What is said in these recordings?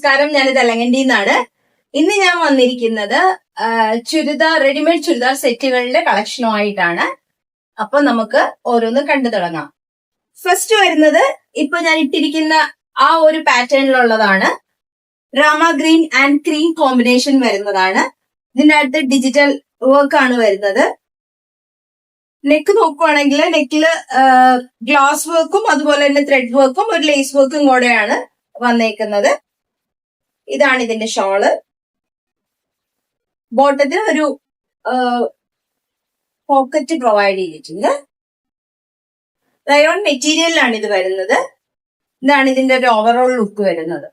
നമസ്കാരം ഞാൻ തെലങ്കന്റെ നിന്നാണ് ഇന്ന് ഞാൻ വന്നിരിക്കുന്നത് ചുരിദാർ റെഡിമെയ്ഡ് ചുരിദാർ സെറ്റുകളുടെ കളക്ഷനുമായിട്ടാണ്. അപ്പൊ നമുക്ക് ഓരോന്ന് കണ്ടു തുടങ്ങാം. ഫസ്റ്റ് വരുന്നത് ഇപ്പൊ ഞാൻ ഇട്ടിരിക്കുന്ന ആ ഒരു പാറ്റേണിലുള്ളതാണ്. Rama green and cream combination വരുന്നതാണ്. ഇതിന്റെ അടുത്ത് ഡിജിറ്റൽ വർക്ക് ആണ് വരുന്നത്. നെക്ക് നോക്കുവാണെങ്കിൽ നെക്കിൽ ഗ്ലാസ് വർക്കും അതുപോലെ തന്നെ ത്രെഡ് വർക്കും ഒരു ലേസ് വർക്കും കൂടെയാണ് വന്നേക്കുന്നത്. ഇതാണ് ഇതിന്റെ ഷോൾ. ബോട്ടത്തിൽ ഒരു പോക്കറ്റ് പ്രൊവൈഡ് ചെയ്തിട്ടുണ്ട്. റയോൺ മെറ്റീരിയലിലാണ് ഇത് വരുന്നത്. ഇതാണ് ഇതിന്റെ ഒരു ഓവറോൾ ലുക്ക് വരുന്നത്.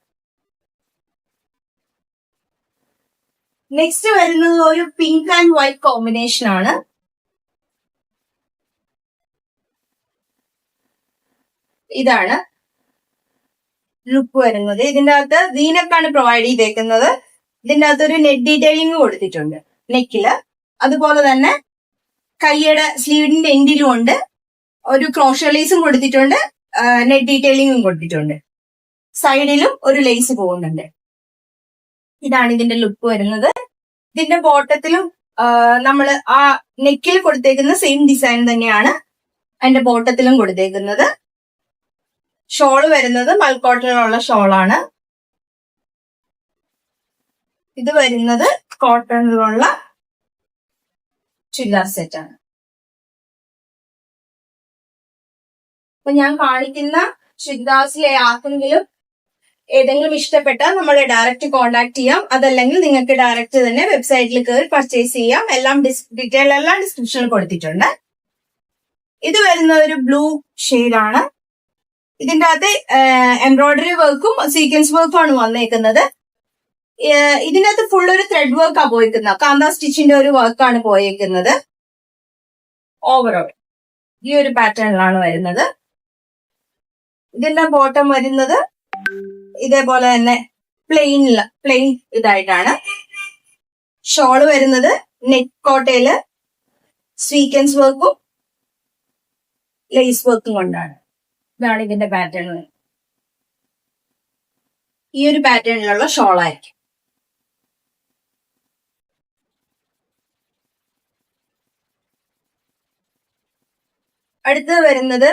നെക്സ്റ്റ് വരുന്നത് ഒരു പിങ്ക് ആൻഡ് വൈറ്റ് കോമ്പിനേഷൻ ആണ്. ഇതാണ്. ലുക്ക് വരുന്നത്. ഇതിന്റെ അകത്ത് വീനക്കാണ് പ്രൊവൈഡ് ചെയ്തേക്കുന്നത്. ഇതിന്റെ അകത്ത് ഒരു നെറ്റ് ഡീറ്റെയിലിംഗ് കൊടുത്തിട്ടുണ്ട്. നെക്കിൽ അതുപോലെ തന്നെ കൈയുടെ സ്ലീവിന്റെ എൻഡിലും ഉണ്ട്. ഒരു ക്രോഷ ലേസും കൊടുത്തിട്ടുണ്ട്. നെറ്റ് ഡീറ്റെയിലിംഗും കൊടുത്തിട്ടുണ്ട്. സൈഡിലും ഒരു ലേസ് പോകുന്നുണ്ട്. ഇതാണ് ഇതിന്റെ ലുക്ക് വരുന്നത്. ഇതിന്റെ ബോട്ടത്തിലും നമ്മൾ ആ നെക്കിൽ കൊടുത്തേക്കുന്ന സെയിം ഡിസൈൻ തന്നെയാണ് അതിന്റെ ബോട്ടത്തിലും കൊടുത്തേക്കുന്നത്. ഷോൾ വരുന്നത് മൽക്കോട്ടണിലുള്ള ഷോളാണ്. ഇത് വരുന്നത് കോട്ടണിലുള്ള ചുരിദാർ സെറ്റ് ആണ്. അപ്പൊ ഞാൻ കാണിക്കുന്ന ചുരിദാസിലെ ആർക്കെങ്കിലും ഏതെങ്കിലും ഇഷ്ടപ്പെട്ടാൽ നമ്മൾ ഡയറക്റ്റ് കോൺടാക്ട് ചെയ്യാം. അതല്ലെങ്കിൽ നിങ്ങൾക്ക് ഡയറക്റ്റ് തന്നെ വെബ്സൈറ്റിൽ കയറി പർച്ചേസ് ചെയ്യാം. എല്ലാം ഡീറ്റെയിൽ എല്ലാം ഡിസ്ക്രിപ്ഷനിൽ കൊടുത്തിട്ടുണ്ട്. ഇത് വരുന്ന ഒരു ബ്ലൂ ആണ്. ഇതിന്റെ അകത്ത് എംബ്രോയിഡറി വർക്കും സീക്വൻസ് വർക്കും ആണ് വന്നേക്കുന്നത്. ഇതിനകത്ത് ഫുൾ ഒരു ത്രെഡ് വർക്കാണ് പോയിരിക്കുന്നത് കാന്ത സ്റ്റിച്ചിന്റെ ഒരു വർക്കാണ് പോയേക്കുന്നത്. ഓവറോൾ ഈ ഒരു പാറ്റേണിലാണ് വരുന്നത്. ഇതിന്റെ ബോട്ടം വരുന്നത് ഇതേപോലെ തന്നെ പ്ലെയിൻ പ്ലെയിൻ ഇതായിട്ടാണ്. ഷോൾ വരുന്നത് നെക്ക് കോട്ടയിൽ സ്വീക്വൻസ് വർക്കും ലേസ് വർക്കും കൊണ്ടാണ്. ഇതാണ് ഇതിന്റെ പാറ്റേൺ ഈ ഒരു പാറ്റേണിലുള്ള ഷോൾ ആയിരിക്കും. അടുത്തത് വരുന്നത്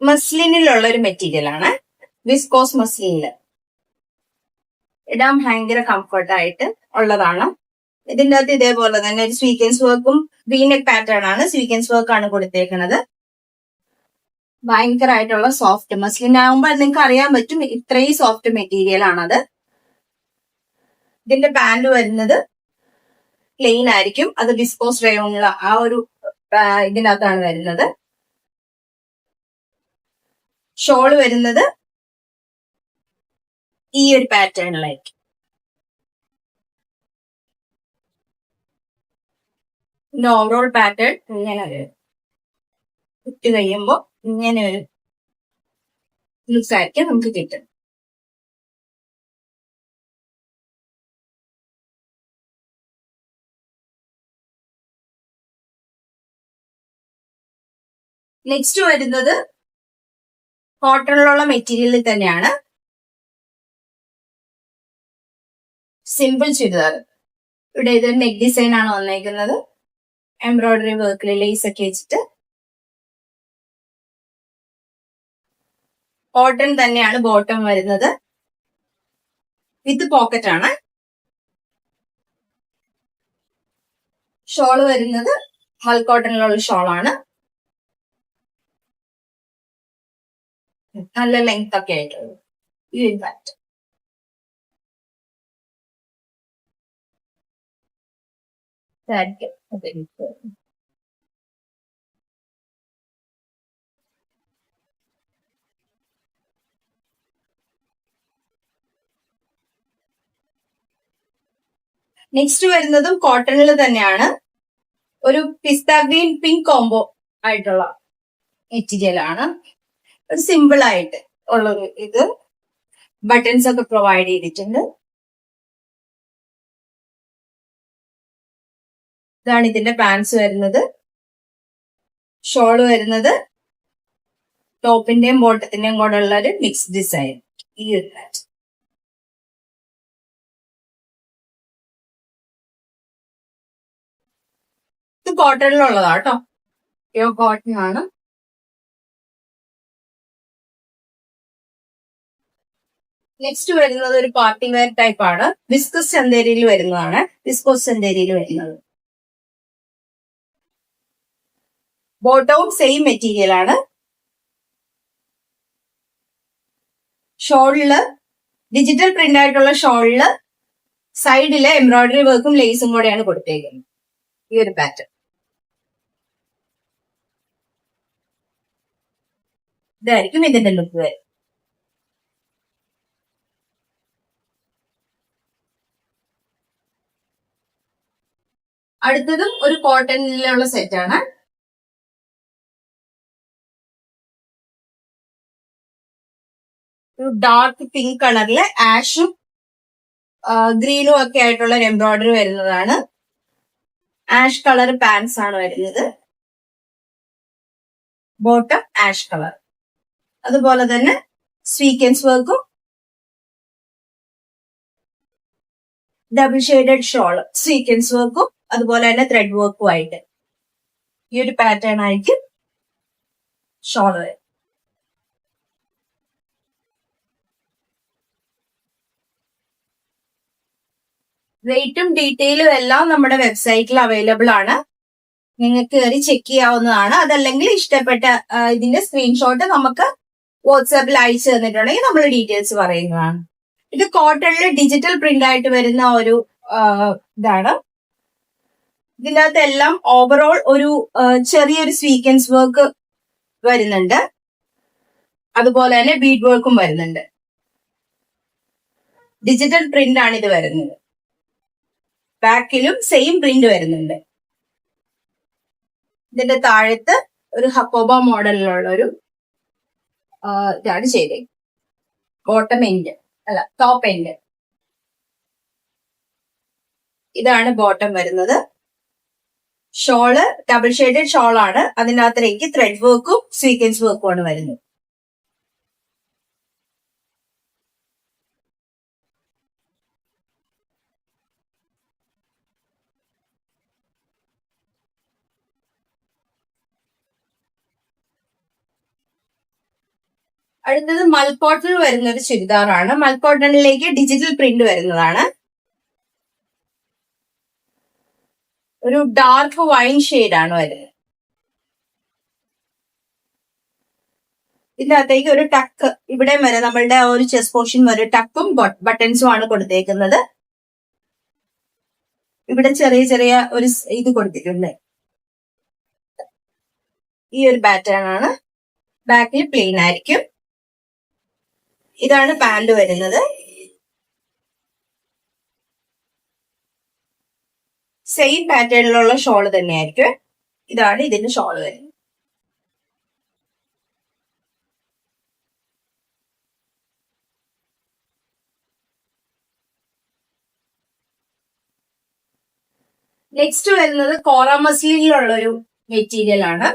മസ്ലിനിലുള്ള ഒരു മെറ്റീരിയൽ ആണ്. വിസ്കോസ് മസ്ലിനിൽ ഇടാൻ ഭയങ്കര കംഫർട്ടായിട്ട് ഉള്ളതാണ്. ഇതിന്റെ അകത്ത് ഇതേപോലെ തന്നെ ഒരു സ്വീക്വൻസ് വർക്കും ഗ്രീൻ നെക്ക് പാറ്റേൺ ആണ് സ്വീക്വൻസ് ആണ് കൊടുത്തേക്കുന്നത് ഭയങ്കരമായിട്ടുള്ള സോഫ്റ്റ് മസ്ലിൻ ആകുമ്പോൾ നിങ്ങൾക്ക് അറിയാൻ പറ്റും ഇത്രയും സോഫ്റ്റ് മെറ്റീരിയൽ ആണത്. ഇതിന്റെ പാന്റ് വരുന്നത് പ്ലെയിൻ ആയിരിക്കും. അത് ഡിസ്പോസ് റയോണുള്ള ആ ഒരു ഇതിനകത്താണ് വരുന്നത്. ഷോൾ വരുന്നത് ഈ ഒരു പാറ്റേണിലായിരിക്കും ഇതിന്റെ ഓവറോൾ പാറ്റേൺ ഇങ്ങനെ വരും ഇട്ട് കഴിയുമ്പോൾ ഇങ്ങനെ ഒരു ലുക്ക് ആയിരിക്കും നമുക്ക് കിട്ടും നെക്സ്റ്റ് വരുന്നത് കോട്ടണിലുള്ള മെറ്റീരിയലിൽ തന്നെയാണ്. സിമ്പിൾ ചുരിദാർ. ഇവിടെ ഇത് നെക്ക് ഡിസൈൻ ആണ് വന്നേക്കുന്നത്. എംബ്രോയിഡറി വർക്കിൽ ലേസ് ഒക്കെ വെച്ചിട്ട് കോട്ടൺ തന്നെയാണ് ബോട്ടം വരുന്നത്. വിത്ത് പോക്കറ്റ് ആണ് ഷോൾ വരുന്നത് ഹൽ കോട്ടണിലുള്ള ഷോളാണ്. നല്ല ലെങ്ത് ഒക്കെ ആയിട്ടുള്ളത്. ഈ ഒരു പാറ്റ് നെക്സ്റ്റ് വരുന്നതും കോട്ടണിൽ തന്നെയാണ്. ഒരു പിസ്ത ഗ്രീൻ പിങ്ക് കോംബോ ആയിട്ടുള്ള മെറ്റീരിയൽ ആണ്. ഒരു സിമ്പിൾ ആയിട്ട് ഉള്ളൊരു ഇത്. ബട്ടൺസ് ഒക്കെ പ്രൊവൈഡ് ചെയ്തിട്ടുണ്ട്. ഇതാണ് ഇതിന്റെ പാൻസ് വരുന്നത്. ഷോൾ വരുന്നത് ടോപ്പിന്റെയും ബോട്ടത്തിന്റെയും കൂടെ ഉള്ള ഒരു മിക്സ് ഡിസൈൻ ഈ ഒരു പാറ്റ് ഇത് കോട്ടണിലുള്ളതാ കേട്ടോ യോ കോട്ടൺ ആണ്. നെക്സ്റ്റ് വരുന്നത് ഒരു പാർട്ടി വെയർ ടൈപ്പ് ആണ്. വിസ്കസ് ചന്തേരിയിൽ വരുന്നതാണ്. വിസ്കോസ് ചന്തേരിയിൽ വരുന്നത്. ബോട്ടവും സെയിം മെറ്റീരിയൽ ആണ്. ഷോളിൽ ഡിജിറ്റൽ പ്രിന്റ് ആയിട്ടുള്ള ഷോളിൽ സൈഡിൽ എംബ്രോയിഡറി വർക്കും ലേസും കൂടെയാണ് കൊടുത്തേക്കുന്നത്. ഈ ഒരു പാറ്റേൺ ഇതായിരിക്കും ഇതിന്റെ ലുക്ക് അടുത്തതും ഒരു കോട്ടണിലുള്ള സെറ്റ് ഒരു ഡാർക്ക് പിങ്ക് കളറിൽ ആഷും ഗ്രീനും ഒക്കെ ആയിട്ടുള്ള ഒരു എംബ്രോയിഡറി വരുന്നതാണ്. ആഷ് കളർ പാൻസ് ആണ് വരുന്നത്. ബോട്ടം ആഷ് കളർ അതുപോലെ തന്നെ സ്വീക്കൻസ് വർക്കും ഡബിൾ ഷെയ്ഡഡ് ഷോൾ സ്വീക്കൻസ് വർക്കും അതുപോലെ തന്നെ ത്രെഡ് വർക്കും ആയിട്ട്. ഈ ഒരു പാറ്റേൺ ആയിരിക്കും ഷോൾ വരും റേറ്റും ഡീറ്റെയിലും എല്ലാം നമ്മുടെ വെബ്സൈറ്റിൽ അവൈലബിൾ ആണ്. നിങ്ങൾക്ക് കയറി ചെക്ക് ചെയ്യാവുന്നതാണ്. അതല്ലെങ്കിൽ ഇഷ്ടപ്പെട്ട ഇതിന്റെ സ്ക്രീൻഷോട്ട് നമുക്ക് വാട്സാപ്പിൽ അയച്ചു തന്നിട്ടുണ്ടെങ്കിൽ നമ്മൾ ഡീറ്റെയിൽസ് പറയുന്നതാണ്. ഇത് കോട്ടണിൽ ഡിജിറ്റൽ പ്രിന്റ് ആയിട്ട് വരുന്ന ഒരു ഇതാണ്. ഇതിന്റെ എല്ലാം ഓവറോൾ ഒരു ചെറിയൊരു സ്വീക്കൻസ് വർക്ക് വരുന്നുണ്ട്. അതുപോലെ തന്നെ ബീഡ് വർക്കും വരുന്നുണ്ട്. ഡിജിറ്റൽ പ്രിന്റ് ആണ് ഇത് വരുന്നത്. ബാക്കിലും സെയിം പ്രിന്റ് വരുന്നുണ്ട്. ഇതിന്റെ താഴത്ത് ഒരു ഹക്കോബ മോഡലിലുള്ള ഒരു ഇതാണ് ചെയ്തേ. ബോട്ടം എൻഡ് അല്ല ടോപ്പ് എൻഡ് ഇതാണ് ബോട്ടം വരുന്നത്. ഷോൾ ഡബിൾ ഷെയ്ഡഡ് ഷോളാണ് അതിനകത്തേക്ക് ത്രെഡ് വർക്കും സീക്വൻസ് വർക്കും ആണ് വരുന്നത്. അടുത്തത് മൽക്കോട്ടണിൽ വരുന്ന ഒരു ചുരിദാറാണ്. മൽക്കോട്ടണിലേക്ക് ഡിജിറ്റൽ പ്രിന്റ് വരുന്നതാണ്. ഒരു ഡാർക്ക് വൈൻ ആണ് വരുന്നത്. ഇതിനകത്തേക്ക് ഒരു ടക്ക് ഇവിടെ വരെ നമ്മളുടെ ഒരു ചെസ് പോർഷൻ വരെ ടക്കും ബട്ടൺസും ആണ് കൊടുത്തേക്കുന്നത്. ഇവിടെ ചെറിയ ചെറിയ ഒരു ഇത് കൊടുത്തിട്ടുണ്ട്. ഈ ഒരു പാറ്റേൺ ആണ്. ബാക്കിൽ പ്ലെയിൻ ആയിരിക്കും. ഇതാണ് പാന്റ് വരുന്നത്. സെയിം പാറ്റേണിലുള്ള ഷോൾ തന്നെയായിരിക്കും. ഇതാണ് ഇതിന്റെ ഷോൾ വരുന്നത്. നെക്സ്റ്റ് വരുന്നത് കോറ മസ്ലിനിലുള്ള ഒരു മെറ്റീരിയൽ ആണ്.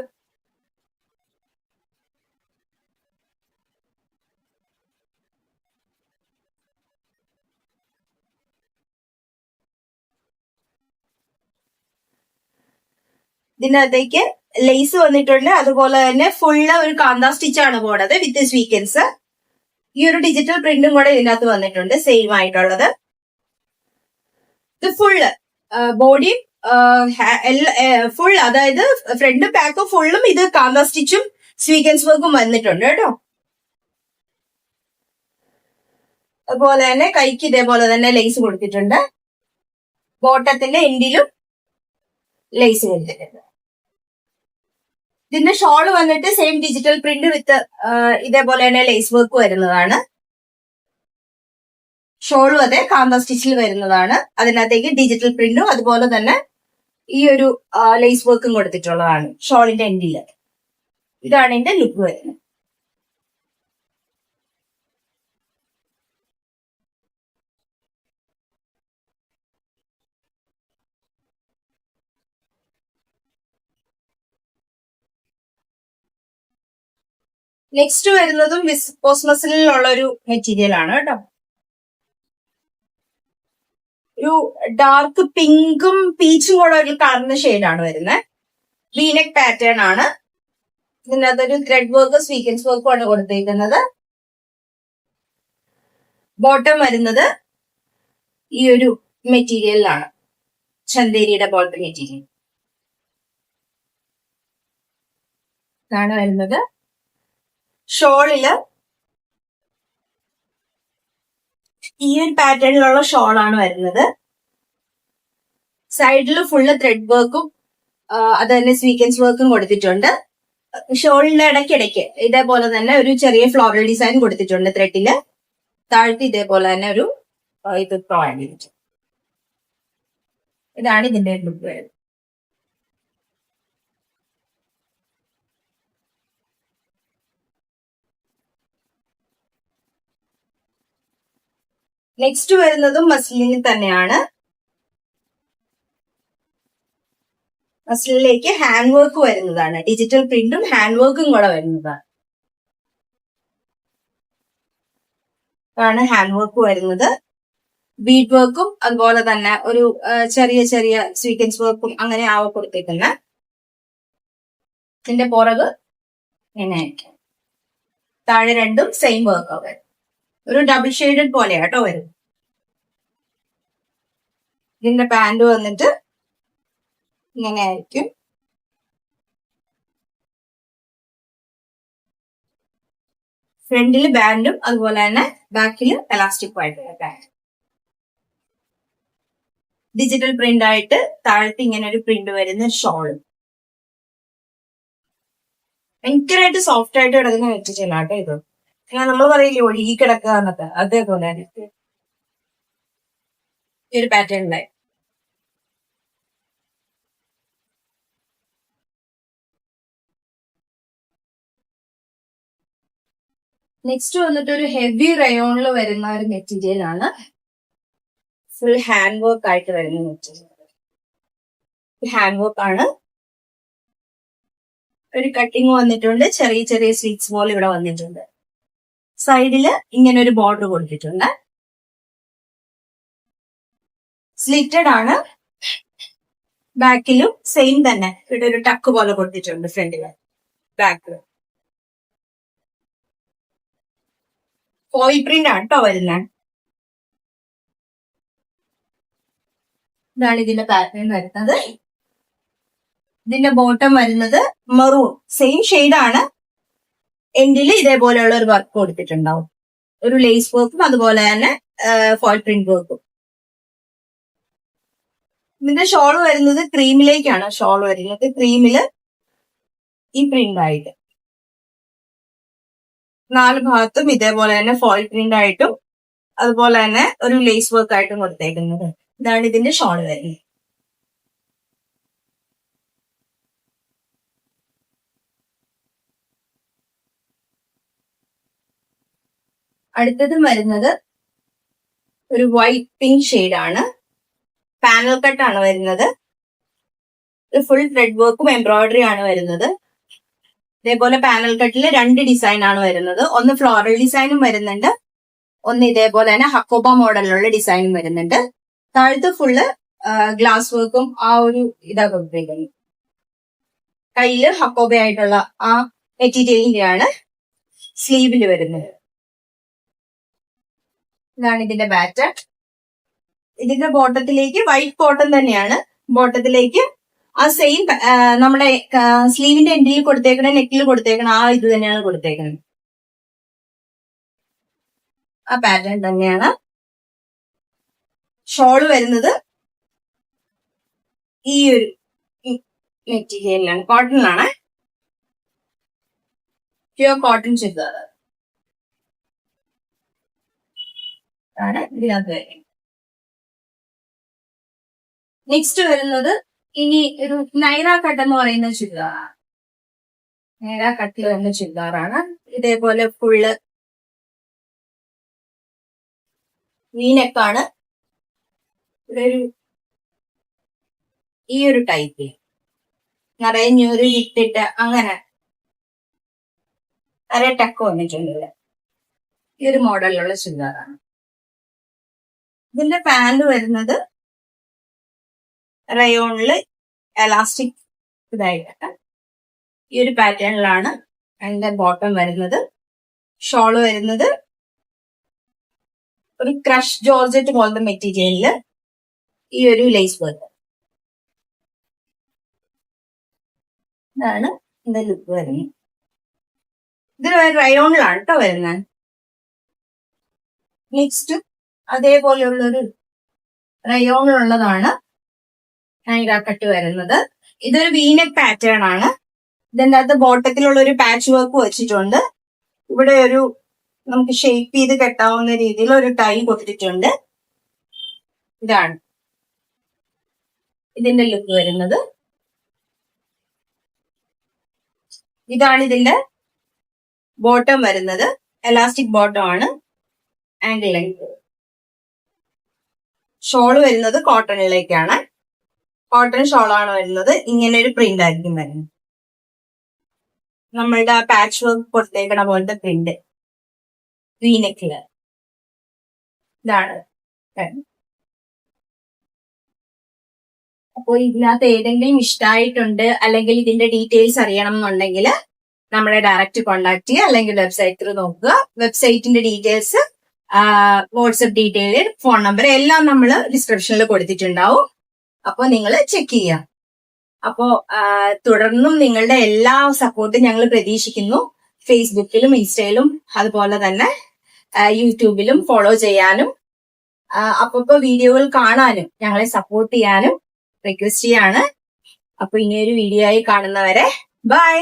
ഇതിനകത്തേക്ക് ലേസ് വന്നിട്ടുണ്ട്. അതുപോലെ തന്നെ ഫുള്ള് ഒരു കാന്ത സ്റ്റിച്ചാണ് പോണത് വിത്ത് സ്വീക്കൻസ് ഈ ഒരു ഡിജിറ്റൽ പ്രിന്റും കൂടെ ഇതിനകത്ത് വന്നിട്ടുണ്ട് സെയിം ആയിട്ടുള്ളത്. ഇത് ഫുള്ള് ബോഡി ഫുൾ അതായത് ഫ്രണ്ട് പാക്ക് ഫുള്ളും ഇത് കാന്ത സ്റ്റിച്ചും സ്വീക്കൻസ് വർക്കും വന്നിട്ടുണ്ട് കേട്ടോ. അതുപോലെ തന്നെ കൈക്ക് ഇതേപോലെ തന്നെ ലേസ് കൊടുത്തിട്ടുണ്ട്. ബോട്ടത്തിന്റെ എൻഡിലും ലേസ് കൊടുത്തിട്ടുണ്ട്. ഇതിന്റെ ഷോൾ വന്നിട്ട് സെയിം ഡിജിറ്റൽ പ്രിന്റ് വിത്ത് ഇതേപോലെ തന്നെ ലേസ് വർക്ക് വരുന്നതാണ്. ഷോളും അതെ കാന്ത സ്റ്റിച്ചിൽ വരുന്നതാണ്. അതിനകത്തേക്ക് ഡിജിറ്റൽ പ്രിന്റും അതുപോലെ തന്നെ ഈ ഒരു ലേസ് വർക്കും കൊടുത്തിട്ടുള്ളതാണ്. ഷോളിന്റെ എൻഡിൽ ഇതാണ് എന്റെ ലുക്ക് വരുന്നത്. നെക്സ്റ്റ് വരുന്നതും വിസ്കോസ് മസിലുള്ള ഒരു മെറ്റീരിയൽ ആണ് കേട്ടോ. ഒരു ഡാർക്ക് പിങ്കും പീച്ചും കൂടെ ഒരു കളറിന്റെ ഷെയ്ഡാണ് വരുന്നത് വീനെക് പാറ്റേൺ ആണ്. ഇതിനകത്തൊരു ത്രെഡ് വർക്ക് സ്വീക്കൻസ് വർക്കും ആണ് കൊടുത്തിരിക്കുന്നത് ബോട്ടം വരുന്നത് ഈ ഒരു മെറ്റീരിയലിലാണ് ചന്തേരിയുടെ ബോട്ടം മെറ്റീരിയൽ ഇതാണ് വരുന്നത്. ഷോളിൽ ഈ ഒരു പാറ്റേണിലുള്ള ഷോളാണ് വരുന്നത്. സൈഡിൽ ഫുള്ള് ത്രെഡ് വർക്കും അത് തന്നെ സ്വീക്കൻസ് വർക്കും കൊടുത്തിട്ടുണ്ട്. ഷോളിന്റെ ഇടയ്ക്കിടയ്ക്ക് ഇതേപോലെ തന്നെ ഒരു ചെറിയ ഫ്ലോറൽ ഡിസൈൻ കൊടുത്തിട്ടുണ്ട് ത്രെഡിൽ താഴ്ത്തി ഇതേപോലെ തന്നെ ഒരു ഇത് ഇതാണ് ഇതിന്റെ ലുക്ക് വരുന്നത്. നെക്സ്റ്റ് വരുന്നതും മസ്ലിനിൽ തന്നെയാണ്. മസ്ലിനിലേക്ക് ഹാൻഡ് വർക്ക് വരുന്നതാണ് ഡിജിറ്റൽ പ്രിന്റും ഹാൻഡ് വർക്കും കൂടെ വരുന്നതാണ്. ആണ് ഹാൻഡ് വർക്ക് വരുന്നത്. ബീഡ് വർക്കും അതുപോലെ തന്നെ ഒരു ചെറിയ ചെറിയ സ്വീക്കൻസ് വർക്കും അങ്ങനെ ആവ കൊടുത്തേക്കുന്ന ഇതിന്റെ പുറക് ഇങ്ങനെയായിരിക്കും താഴെ രണ്ടും സെയിം വർക്കാണ് ഒരു ഡബിൾ ഷെയ്ഡഡ് പോലെ കേട്ടോ വരും. ഇതിന്റെ പാന്റ് വന്നിട്ട് ഇങ്ങനെ ആയിരിക്കും. ഫ്രണ്ടിൽ ബാൻഡും അതുപോലെ തന്നെ ബാക്കിൽ എലാസ്റ്റിക് ആയിട്ടുള്ള ബാൻഡ് ഡിജിറ്റൽ പ്രിന്റ് ആയിട്ട് താഴത്ത് ഇങ്ങനെ ഒരു പ്രിന്റ് വരുന്ന ഷോളും ഭയങ്കരമായിട്ട് സോഫ്റ്റ് ആയിട്ട് കിടക്കുന്ന മെറ്റീരിയൽ ആട്ടോ ഇത്. ഞാൻ നമ്മൾ പറയില്ലേ ഒഴുകി കിടക്കുക എന്നൊക്കെ. അതേപോലെ ഈ ഒരു ഉണ്ടായി. നെക്സ്റ്റ് വന്നിട്ട് ഒരു ഹെവി റയോണിൽ വരുന്ന ഒരു മെറ്റീരിയൽ ആണ്. ഫുൾ ഹാൻഡ് വർക്ക് ആയിട്ട് വരുന്ന മെറ്റീരിയൽ ഹാൻഡ് വർക്ക് ആണ്. ഒരു കട്ടിങ് വന്നിട്ടുണ്ട്. ചെറിയ ചെറിയ സ്വീറ്റ്സ് പോലെ ഇവിടെ വന്നിട്ടുണ്ട്. സൈഡിൽ ഇങ്ങനെ ഒരു ബോർഡർ കൊടുത്തിട്ടുണ്ട്. സ്ലിറ്റഡ് ആണ്. ബാക്കിലും സെയിം തന്നെ. ഇവിടെ ഒരു ടക്ക് പോലെ കൊടുത്തിട്ടുണ്ട് ഫ്രണ്ടിൽ ബാക്കിൽ ഫോയിൽ പ്രിന്റ് ആണ് കേട്ടോ വരുന്നത്. ഇതാണ് ഇതിന്റെ പാറ്റേൺ വരുന്നത്. ഇതിന്റെ ബോട്ടം വരുന്നത് മെറൂൺ സെയിം ആണ്. എൻഡിൽ ഇതേപോലെയുള്ള ഒരു വർക്ക് കൊടുത്തിട്ടുണ്ടാവും. ഒരു ലേസ് വർക്കും അതുപോലെ തന്നെ ഫോൾ പ്രിന്റ് വർക്കും ഇതിന്റെ ഷോൾ വരുന്നത് ക്രീമിലേക്കാണ് ഷോൾ വരുന്നത് ക്രീമിൽ ഈ പ്രിന്റ് ആയിട്ട്. നാല് ഭാഗത്തും ഇതേപോലെ തന്നെ ഫോൾ പ്രിന്റ് ആയിട്ടും അതുപോലെ തന്നെ ഒരു ലേസ് വർക്ക് ആയിട്ടും കൊടുത്തേക്കുന്നത്. ഇതാണ് ഇതിന്റെ ഷോൾ വരുന്നത്. അടുത്തത് വരുന്നത് ഒരു വൈറ്റ് പിങ്ക് ആണ്. പാനൽ കട്ട് ആണ് വരുന്നത്. ഒരു ഫുൾ ത്രെഡ് വർക്കും എംബ്രോയിഡറി ആണ് വരുന്നത്. ഇതേപോലെ പാനൽ കട്ടിൽ രണ്ട് ഡിസൈൻ ആണ് വരുന്നത്. ഒന്ന് ഫ്ലോറൽ ഡിസൈനും വരുന്നുണ്ട്. ഒന്ന് ഇതേപോലെ തന്നെ ഹക്കോബ മോഡലിലുള്ള ഡിസൈനും വരുന്നുണ്ട്. താഴത്ത് ഫുള്ള് ഗ്ലാസ് വർക്കും ആ ഒരു ഇതാ ഉപയോഗിക്കുന്നു കയ്യിൽ ഹക്കോബ ആയിട്ടുള്ള ആ മെറ്റീരിയലിന്റെയാണ് സ്ലീവിൽ വരുന്നത്. ഇതാണ് ഇതിന്റെ പാറ്റേൺ ഇതിന്റെ ബോട്ടത്തിലേക്ക് വൈറ്റ് ബോട്ടൺ തന്നെയാണ്. ബോട്ടത്തിലേക്ക് ആ സെയിം നമ്മുടെ സ്ലീവിന്റെ എൻഡിൽ കൊടുത്തേക്കണ നെക്കിൽ കൊടുത്തേക്കണ ആ ഇത് തന്നെയാണ് കൊടുത്തേക്കുന്നത് ആ പാറ്റേൺ തന്നെയാണ്. ഷോൾ വരുന്നത് ഈ ഒരു മെറ്റീരിയലിലാണ് കോട്ടണിലാണ് പ്യുവർ കോട്ടൺ ചുരിദാർ. ആണ് ഇതിനകത്ത് നെക്സ്റ്റ് വരുന്നത് ഇനി ഒരു നൈറ കട്ട് എന്ന് പറയുന്ന ചുരിദാറാണ് നൈറ കട്ടിൽ വരുന്ന ചുരിദാറാണ്. ഇതേപോലെ ഫുള്ള് മീനക്കാണ് ഇവിടെ ഒരു ഈ ഒരു ടൈപ്പ് നിറയെ ഞൊരു ഇട്ടിട്ട് അങ്ങനെ അര ടക്ക് വന്നിട്ടുണ്ട് ഈ ഒരു മോഡലിലുള്ള ചുരിദാറാണ്. ഇതിന്റെ പാന്റ് വരുന്നത് റയോണിൽ എലാസ്റ്റിക് ഇതായിട്ട് ഈ ഒരു പാറ്റേണിലാണ് അതിന്റെ ബോട്ടം വരുന്നത്. ഷോൾ വരുന്നത് ഒരു ക്രഷ് ജോർജറ്റ് പോലത്തെ മെറ്റീരിയലിൽ ഈ ഒരു ലേസ് വർക്ക് ഇതാണ് ഇതിന്റെ ലുക്ക് വരുന്നത്. ഇത് റയോണിലാണ് കേട്ടോ വരുന്നത്. നെക്സ്റ്റ് അതേപോലെയുള്ളൊരു റയോണിലുള്ളതാണ് കട്ട് വരുന്നത്. ഇതൊരു വീനക് പാറ്റേൺ ആണ്. ഇതിന്റെ അകത്ത് ബോട്ടത്തിലുള്ള ഒരു പാച്ച് വർക്ക് വെച്ചിട്ടുണ്ട്. ഇവിടെ ഒരു നമുക്ക് ഷേപ്പ് ചെയ്ത് കെട്ടാവുന്ന രീതിയിൽ ഒരു ടൈ കൊടുത്തിട്ടുണ്ട്. ഇതാണ് ഇതിന്റെ ലുക്ക് വരുന്നത്. ഇതാണ് ഇതിന്റെ ബോട്ടം വരുന്നത്. എലാസ്റ്റിക് ബോട്ടം ആണ്. ആൻഡ് ലെങ്ത് ഷോൾ വരുന്നത് കോട്ടണിലേക്കാണ്. കോട്ടൺ ഷോളാണ് വരുന്നത്. ഇങ്ങനെ ഒരു പ്രിന്റ് ആയിരിക്കും വരുന്നത്. നമ്മളുടെ പാച്ച് വർക്ക് കൊടുത്തേക്കണ പോലത്തെ പ്രിന്റ് വീനെക്കിൽ ഇതാണ്. അപ്പോൾ ഇതിനകത്ത് ഏതെങ്കിലും ഇഷ്ടമായിട്ടുണ്ട് അല്ലെങ്കിൽ ഇതിന്റെ ഡീറ്റെയിൽസ് അറിയണം എന്നുണ്ടെങ്കിൽ നമ്മളെ ഡയറക്റ്റ് കോണ്ടാക്ട് ചെയ്യുക അല്ലെങ്കിൽ വെബ്സൈറ്റിൽ നോക്കുക. വെബ്സൈറ്റിന്റെ details WhatsApp detail phone number എല്ലാം നമ്മൾ ഡിസ്ക്രിപ്ഷനിൽ കൊടുത്തിട്ടുണ്ടാവും. അപ്പോൾ നിങ്ങൾ ചെക്ക് ചെയ്യാം. അപ്പോ തുടർന്നും നിങ്ങളുടെ എല്ലാ സപ്പോർട്ടും ഞങ്ങൾ പ്രതീക്ഷിക്കുന്നു. ഫേസ്ബുക്കിലും ഇൻസ്റ്റയിലും അതുപോലെ തന്നെ യൂട്യൂബിലും ഫോളോ ചെയ്യാനും. അപ്പൊ വീഡിയോകൾ കാണാനും ഞങ്ങളെ സപ്പോർട്ട് ചെയ്യാനും റിക്വസ്റ്റ് ചെയ്യാണ്. അപ്പൊ ഇനിയൊരു വീഡിയോ ആയി കാണുന്നവരെ ബൈ